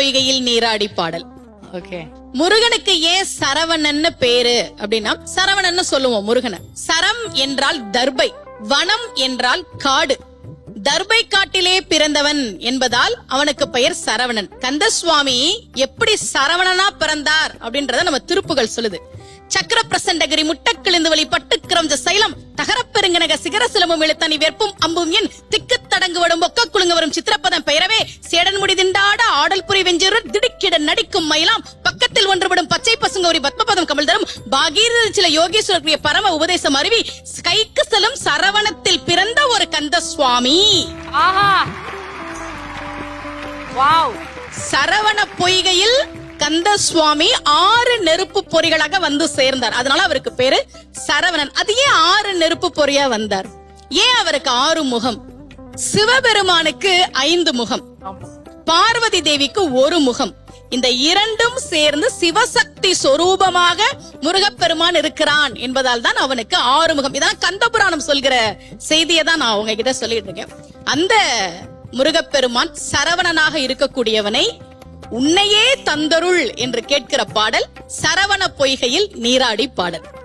பொய்கையில் நீராடி பாடல். ஓகே முருகனுக்கு ஏன் சரவணன்னு பேரு? அப்படின்னா சரவணன்னு சொல்லுவோம் முருகனை. சரம் என்றால் தர்பை வனம் என்றால் காடு. தர்பை காட்டிலே பிறந்தவன் என்பதால் அவனுக்கு பெயர் சரவணன். கந்தசுவாமி எப்படி சரவணனா பிறந்தார் அப்படின்றத நம்ம திருப்புகள் சொல்லுது. சக்கர பிரசண்டகிரி முட்டக்கிழிந்து வழி பட்டுக்கிரம்ஜ சைலம் தகரப்பெருங்கனக சிகர சிலமும் இழுத்தனி வெற்பும் அம்பும் என் திக்கு தடங்குவடும் ஒக்க குலுங்க வரும் சித்திரப்பதம் பெயரவே சேடன் முடி திண்டாட ஆடல் புரி வெஞ்சிரு திடுக்கிட நடிக்கும் மயிலாம் பக்கத்தில் ஒன்றுபடும் பச்சை பசுங்கோரி பத்மபதம் கமல் தரும் பாகீர சில யோகேஸ்வரருடைய பரம உபதேசம் அருவி கைக்கு செல்லும் சரவணத்தில் பிறந்த ஒரு கந்த சுவாமி சரவண பொய்கையில் கந்த சுவாமி ஆறு நெருப்பு பொறிகளாக வந்து சேர்ந்தார். அதனால அவருக்கு பேரு சரவணன். அது ஏன் ஆறு நெருப்பு பொறியா வந்தார்? ஏன் அவருக்கு ஆறு முகம்? சிவபெருமானுக்கு ஐந்து முகம். பார்வதி தேவிக்கு ஒரு முகம். இந்த இரண்டும் சேர்ந்து சிவசக்தி சொரூபமாக முருகப்பெருமான் இருக்கிறான் என்பதால் தான் அவனுக்கு ஆறு முகம். இதான் கந்தபுராணம் சொல்கிற செய்தியை தான் நான் உங்ககிட்ட சொல்லிட்டு இருக்கேன். அந்த முருகப்பெருமான் சரவணனாக இருக்கக்கூடியவனை உன்னையே தந்தருள் என்று கேட்கிற பாடல் சரவண பொய்கையில் நீராடி பாடல்.